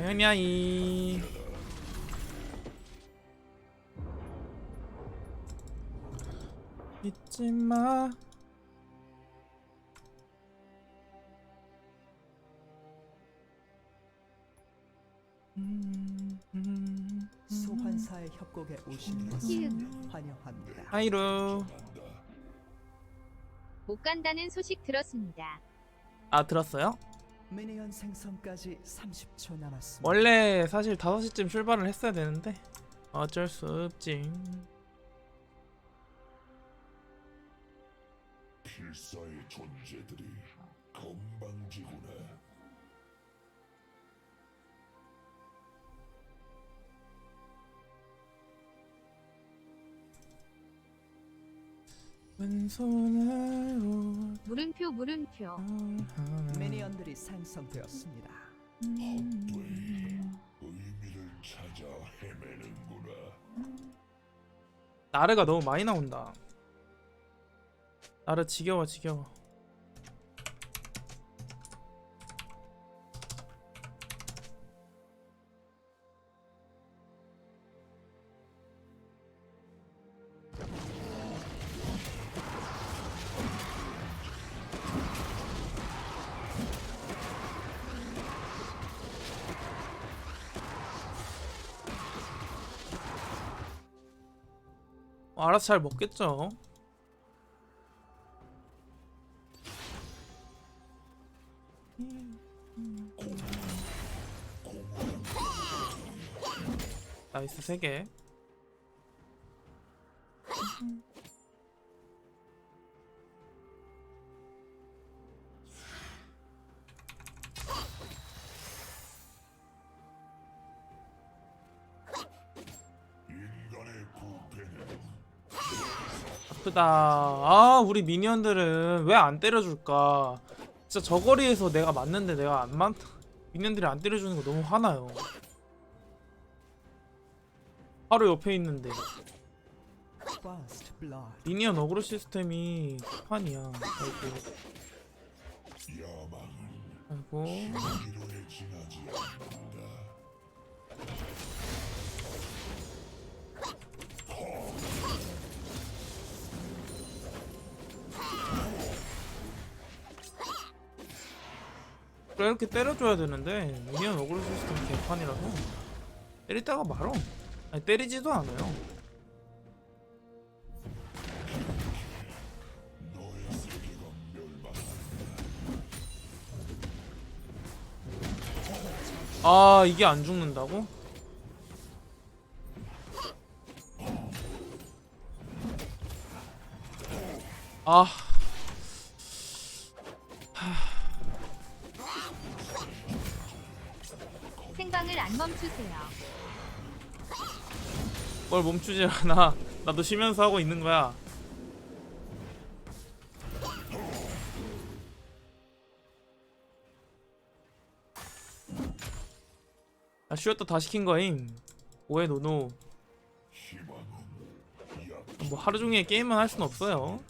야야이 잊지 마 음, 음, 음. 소환사의 협곡에 오신 것을. 환영합니다. 하이루 못 간다는 소식 들었습니다. 아 들었어요? 미니언 생성까지 30초 남았습니다. 원래 사실 5시쯤 출발을 했어야 되는데 어쩔 수 없지 필사의 존재들이 건방지구나. 왼손으로 물음표 물음표. 미니언들이 생성되었습니다. 헛되이 의미를 찾아 헤매는구나. 나르가 너무 많이 나온다 나르 지겨워 지겨워 알아서 잘 먹겠죠? 나이스 3개 아프다. 아 우리 미니언들은 왜 안 때려줄까? 진짜 저 거리에서 내가 맞는데 내가 안 맞... 미니언들이 안 때려주는 거 너무 화나요. 바로 옆에 있는데. 미니언 어그로 시스템이 판이야. 아이고. 아이고 이렇게 때려줘야 되는데 미니언 어그로 시스템 개판이라서 때리다가 말어 아니 때리지도 않아요. 아 이게 안 죽는다고? 아 뭘 멈추지 않아. 나도 쉬면서 하고 있는 거야. 아 쉬었다 다 시킨 거임. 오해 노노. 뭐 하루 종일 게임만 할 순 없어요.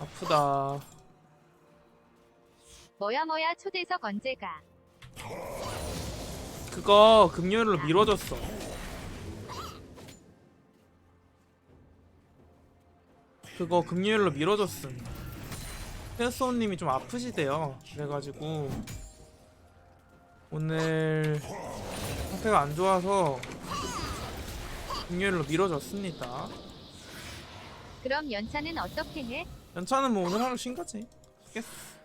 아프다 뭐야 뭐야 초대석 언제가? 그거 금요일로 미뤄졌어. 그거 금요일로 미뤄졌음. 테스오님이 좀 아프시대요. 그래가지고 오늘 상태가 안 좋아서 금요일로 미뤄졌습니다. 그럼 연차는 어떻게 해? 연차는 뭐 오늘 하루 쉰 거지. 쉬겠어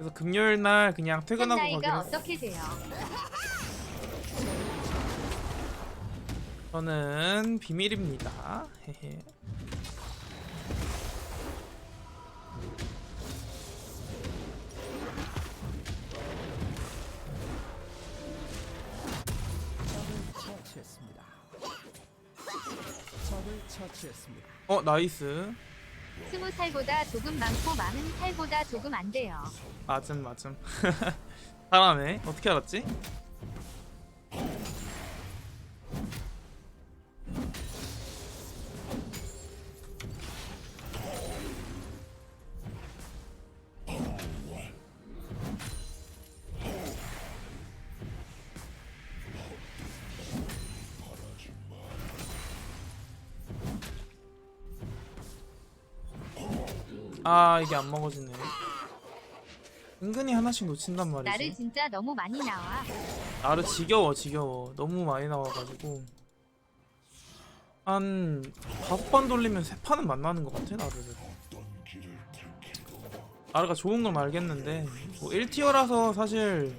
그래서 금요일 날 그냥 현 퇴근하고 나이가 가기로 했어 어떻게 돼요? 저는 비밀입니다. 헤헤. 적을 처치했습니다. 적을 처치했습니다. 어 나이스. 스무 살보다 조금 많고 마흔 살보다 조금 안 돼요. 맞음 맞음. 잘하네. 어떻게 알았지? 아 이게 안 먹어지네. 은근히 하나씩 놓친단 말이지. 나를 진짜 너무 많이 나와. 나를 지겨워 지겨워. 너무 많이 나와가지고. 한 다섯 번 돌리면 세 판은 만나는 것 같아 택해도 나르가 좋은 건 알겠는데 뭐 1티어라서 사실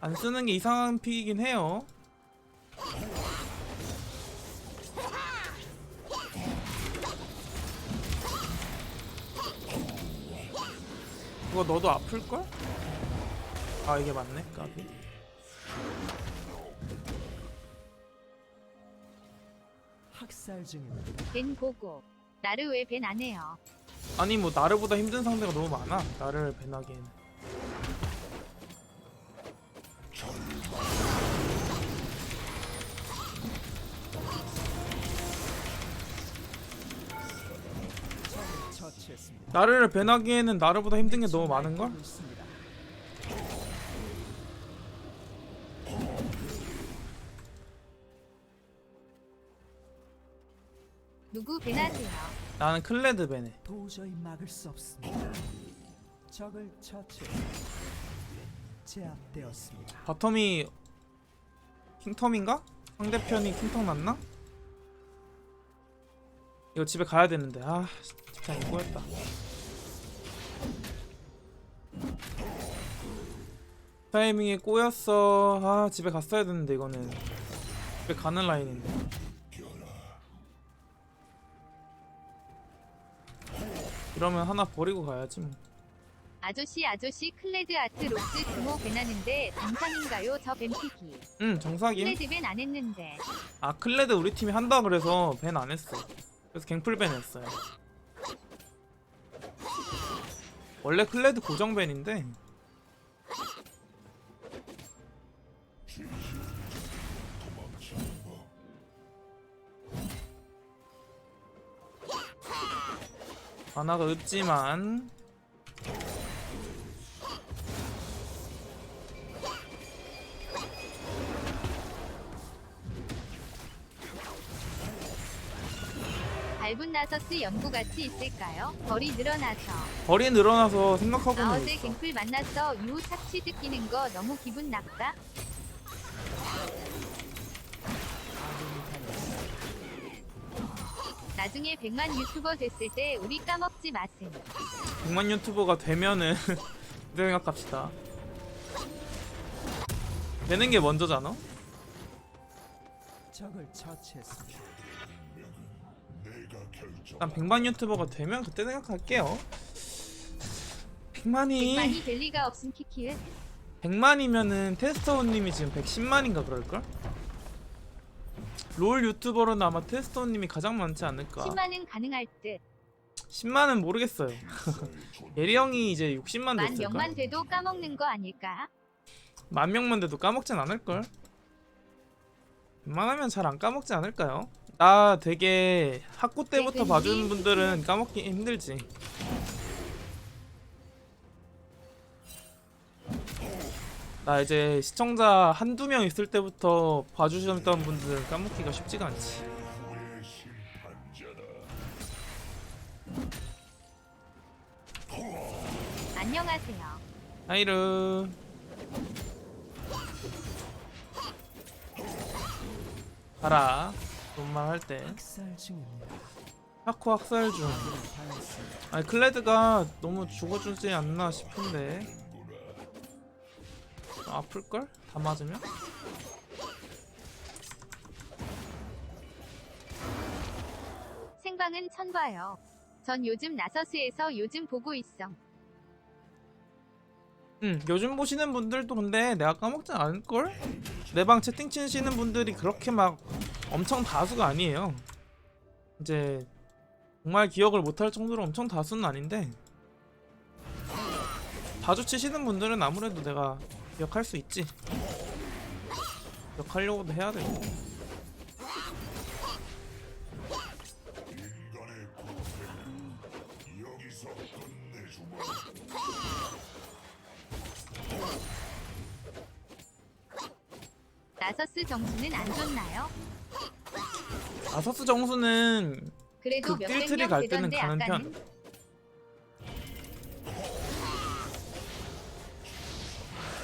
안 쓰는 게 이상한 픽이긴 해요 그거 너도 아플걸? 아 이게 맞네 까비 학살 중입니다. 벤 보고. 나를 왜 벤 안 해요? 아니 뭐 나르보다 힘든 상대가 너무 많아 나를 배나기에는 나를 배나기에는 나르보다 힘든 게 너무 많은걸? 누구 벤 하세요? 나는 클레드 배네 도저히 막을 수 없습니다. 적을 처치했습니다. 제압되었습니다. 바텀이 킹텀인가? 상대편이 킹텀 났나? 이거 집에 가야 되는데 아 집장이 꼬였다 타이밍에 꼬였어 아 집에 갔어야 되는데 이거는 집에 가는 라인인데 이러면 하나 버리고 가야지 뭐 아저씨 아저씨 클레드 아트 록스 규모 벤 하는데 정상인가요? 저 벤피기. 응 정사김 클레드 벤 안 했는데. 아 클레드 우리 팀이 한다 그래서 밴 안 했어. 그래서 갱플 밴 했어요. 원래 클레드 고정 밴인데 만화가 없지만 밟은 나서스 연구 같이 있을까요? 벌이 늘어나서. 벌이 늘어나서 아 생각하고는 어제 있어. 갱플 만났어. 유 착취 느끼는 거 너무 기분 나빠. 나중에 100만 유튜버 됐을 때 우리 까먹지 마셈. 100만 유튜버가 되면은 생각합시다. 되는 게 먼저잖아. 일단 100만 유튜버가 되면 그때 생각할게요. 100만이 100만이 될 리가 없음 키키은. 100만이면은 테스터님이 지금 110만인가 그럴걸? 롤 유튜버로는 아마 테스터님이 가장 많지 않을까 10만은 가능할 듯. 10만은 모르겠어요 예리 형이 이제 60만 만 됐을까? 명만 돼도 까먹는 거 아닐까? 만 명만 돼도 까먹진 않을걸? 웬만하면 잘 안 까먹지 않을까요? 나 되게 학고 때부터 네, 봐주는 근데 분들은 까먹기 힘들지 나 이제 시청자 한두 명 있을 때부터 봐주셨던 분들 까먹기가 쉽지가 않지 안녕하세요. 하이르 가라 돈만 할때 학살 중입니다. 하코 학살 중. 아니 클레드가 너무 죽어주지 않나 싶은데 아플걸? 다 맞으면? 생방은 천 봐요. 전 요즘 나서스에서 요즘 보고 있어. 응 요즘 보시는 분들도 근데 내가 까먹지 않을걸? 내 방 채팅 치시는 분들이 그렇게 막 엄청 다수가 아니에요 이제 정말 기억을 못할 정도로 엄청 다수는 아닌데 자주 치시는 분들은 아무래도 내가 기억할 수 있지 기억하려고도 해야 끝내주마 나서스 정수는 안 좋나요? 아서스 정수는 그래도 그 몇백 띨틀이 명갈 때는 되던데 가는 편. 아까는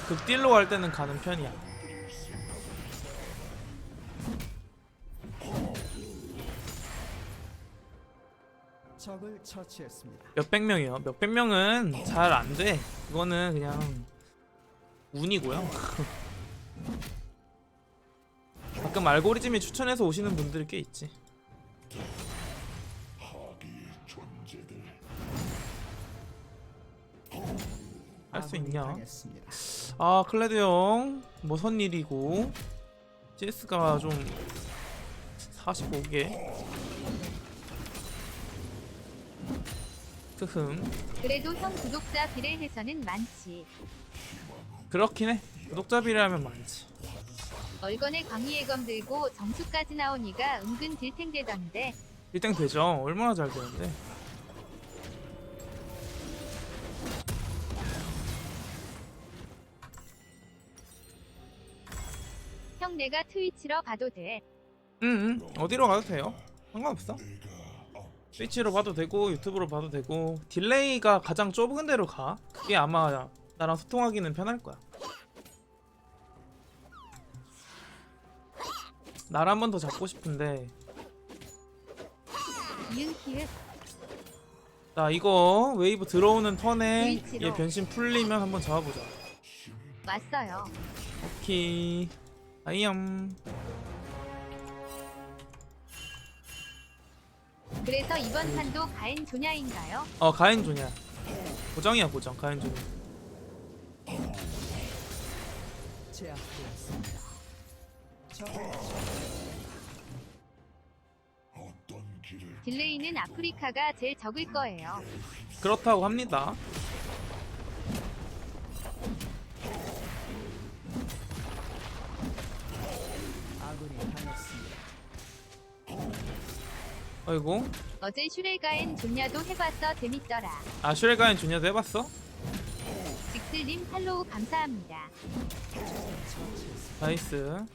극딜로 갈 때는 가는 편이야. 적을 처치했습니다. 몇백 명이요. 몇백 명은 잘 안 돼. 그거는 그냥 운이고요. 가끔 알고리즘이 추천해서 오시는 분들이 꽤 있지. 할 수 있냐? 당했습니다. 아 클레드 형 무슨 일이고. CS가 좀 45개. 크흠. 그래도 형 구독자 비례해서는 많지. 그렇긴 해. 구독자 비례하면 많지. 얼건에 광희의검 들고 정수까지 나오니가 은근 딜탱 되던데. 1등 되죠. 얼마나 잘 되는데 형 내가 트위치로 봐도 돼. 응, 응. 어디로 가도 돼요? 상관없어. 스위치로 봐도 되고 유튜브로 봐도 되고. 딜레이가 가장 좁은 데로 가. 그게 아마 나랑 소통하기는 편할 거야. 날 한 번 더 잡고 싶은데. 자 이거 웨이브 들어오는 턴에. 얘 변신 풀리면 한번 잡아보자. 왔어요. 오케이 아이엄 그래서 이번 판도 가인 조냐인가요? 어 가인 조냐 고정이야 고정 가인 조냐 제압되었습니다. 적을 어떤 길을 딜레이는 아프리카가 제일 적을 거예요. 그렇다고 합니다 아이고 어제 슈렐가인 존냐도 해봤어 재밌더라. 아 슈레 가인 조냐도 해봤어? 직슬님 팔로우 감사합니다. 나이스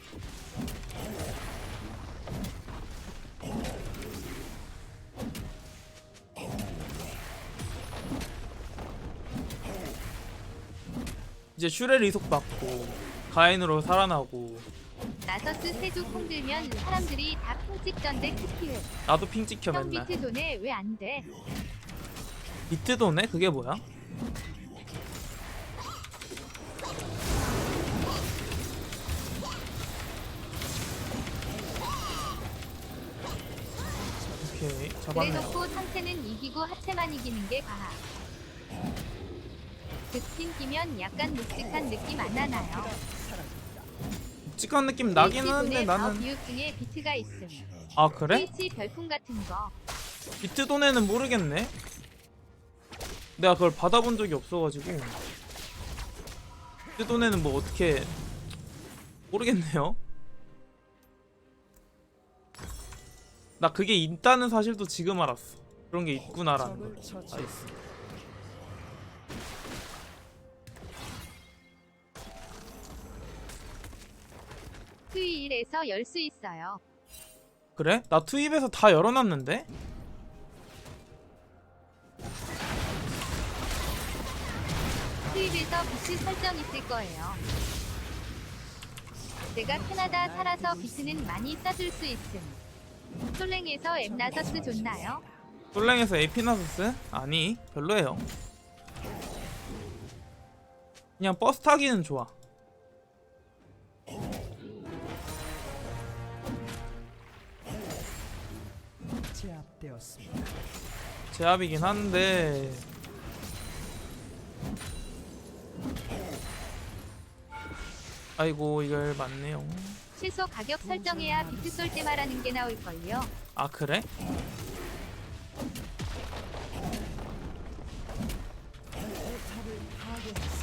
이제 슈레 이속 받고 가인으로 살아나고 나서스 세주 콩 들면 사람들이 다핑 찍던데 크키읔. 나도 핑 찍혀 형 맨날 비트 돈에 왜 안 돼? 비트 도네? 그게 뭐야? 오케이 잡았네요 그래놓고 상체는 이기고 하체만 이기는 게 과학. 득핀 끼면 약간 묵직한 느낌 안 나나요? 묵직한 느낌 나긴 하는데 나는 중에 비트가 있음. 아 그래? 별풍 같은 거. 비트 돈에는 모르겠네 내가 그걸 받아본 적이 없어가지고 비트 돈에는 뭐 어떻게 모르겠네요 나 그게 있다는 사실도 지금 알았어 그런 게 있구나라는 걸처 트위일에서 열 수 있어요. 그래? 나 투입에서 다 열어놨는데? 트윗에서 비트 설정 있을 거예요. 제가 캐나다 살아서 비트는 많이 써줄 수 있음. 솔랭에서 엠나서스 좋나요? 솔랭에서 에피나소스? 아니 별로예요 그냥 버스 타기는 좋아 제압되었습니다. 제압이긴 한데 아이고 이걸 맞네요 최소 가격 설정해야 비트 쏠 때 말하는 게 나올걸요. 아 그래?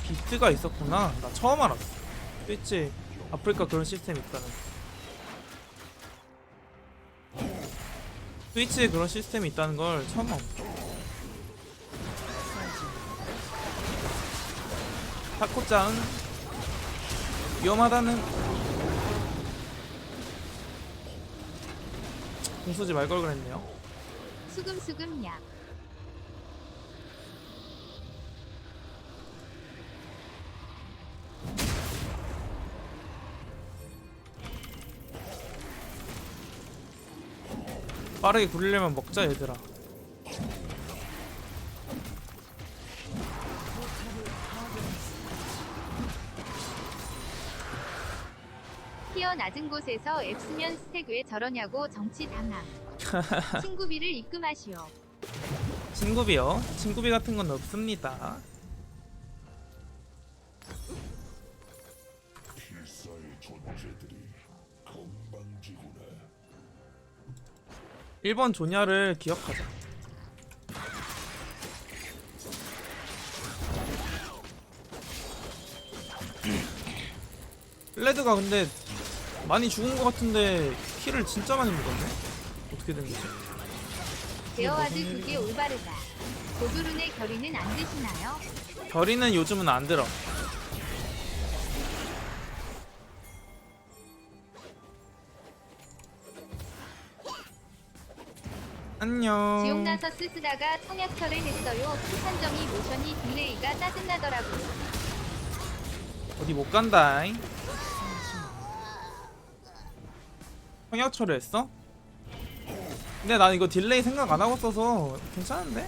비트가 있었구나 나 처음 알았어 스위치 아프리카 그런 시스템 있다는 스위치에 그런 시스템이 있다는 걸 처음 알았어 타코짱. 위험하다는 공수지 말 걸 그랬네요. 수금수금 약. 빠르게 굴리려면 먹자 얘들아 티어 낮은 곳에서 앱스면 스택 왜 저러냐고 정치 당함. 친구비를 입금하시오. 친구비요 친구비 같은 건 없습니다 1번 조냐를 기억하자 레드가 근데 많이 죽은 것 같은데 키를 진짜 많이 먹었네 어떻게 된 거지? 제어와드 그게 올바르다. 고드룬의 결의는 안 되시나요? 별이는 요즘은 안 들어 안녕 지옥 나서 쓰쓰다가 청약철을 했어요. 풍산점이 모션이 딜레이가 짜증나더라고요. 어디 못 간다잉 청약철을 했어? 근데 난 이거 딜레이 생각 안 하고 써서 괜찮은데?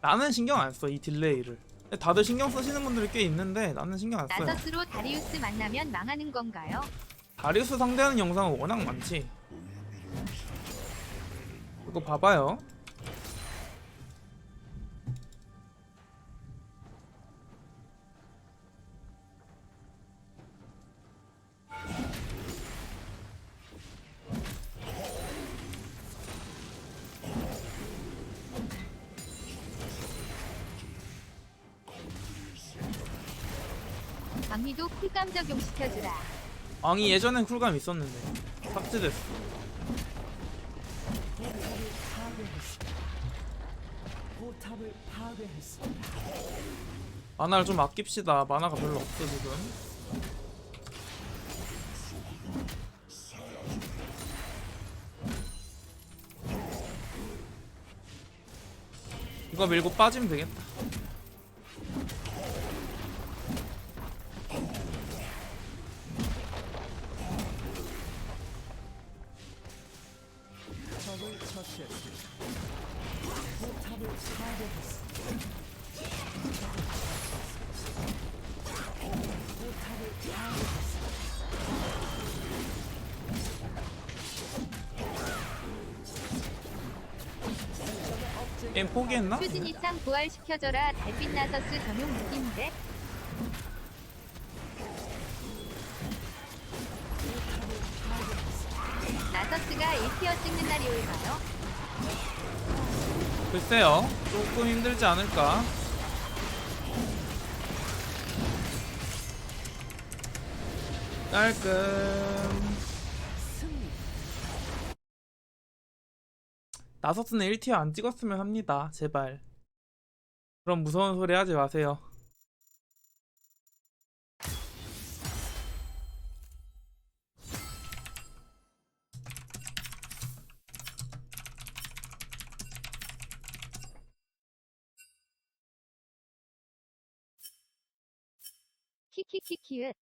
나는 신경 안 써 이 딜레이를 근데 다들 신경 쓰시는 분들이 꽤 있는데 나는 신경 안 써요 나서스로 다리우스 만나면 망하는 건가요? 다리우스 상대하는 영상은 워낙 많지 이거 봐봐요 박미도 쿨감 적용시켜주라. 왕이 예전엔 쿨감 있었는데. 삭제됐어. 만화를 좀 아낍시다. 만화가 별로 없어 지금. 이거 밀고 빠지면 되겠다 처치했습니다. 포탑을 파괴했습니다. 포탑을 파괴했습니다. 게임 포기했나? 휴진이상 부활시켜줘라. 달빛 나서스 전용 무기인데? 나서스가 1티어 찍는 날이 올까요? 글쎄요 조금 힘들지 않을까? 깔끔. 나서스는 1티어 안 찍었으면 합니다 제발. 그럼 무서운 소리 하지 마세요 키키키키읒.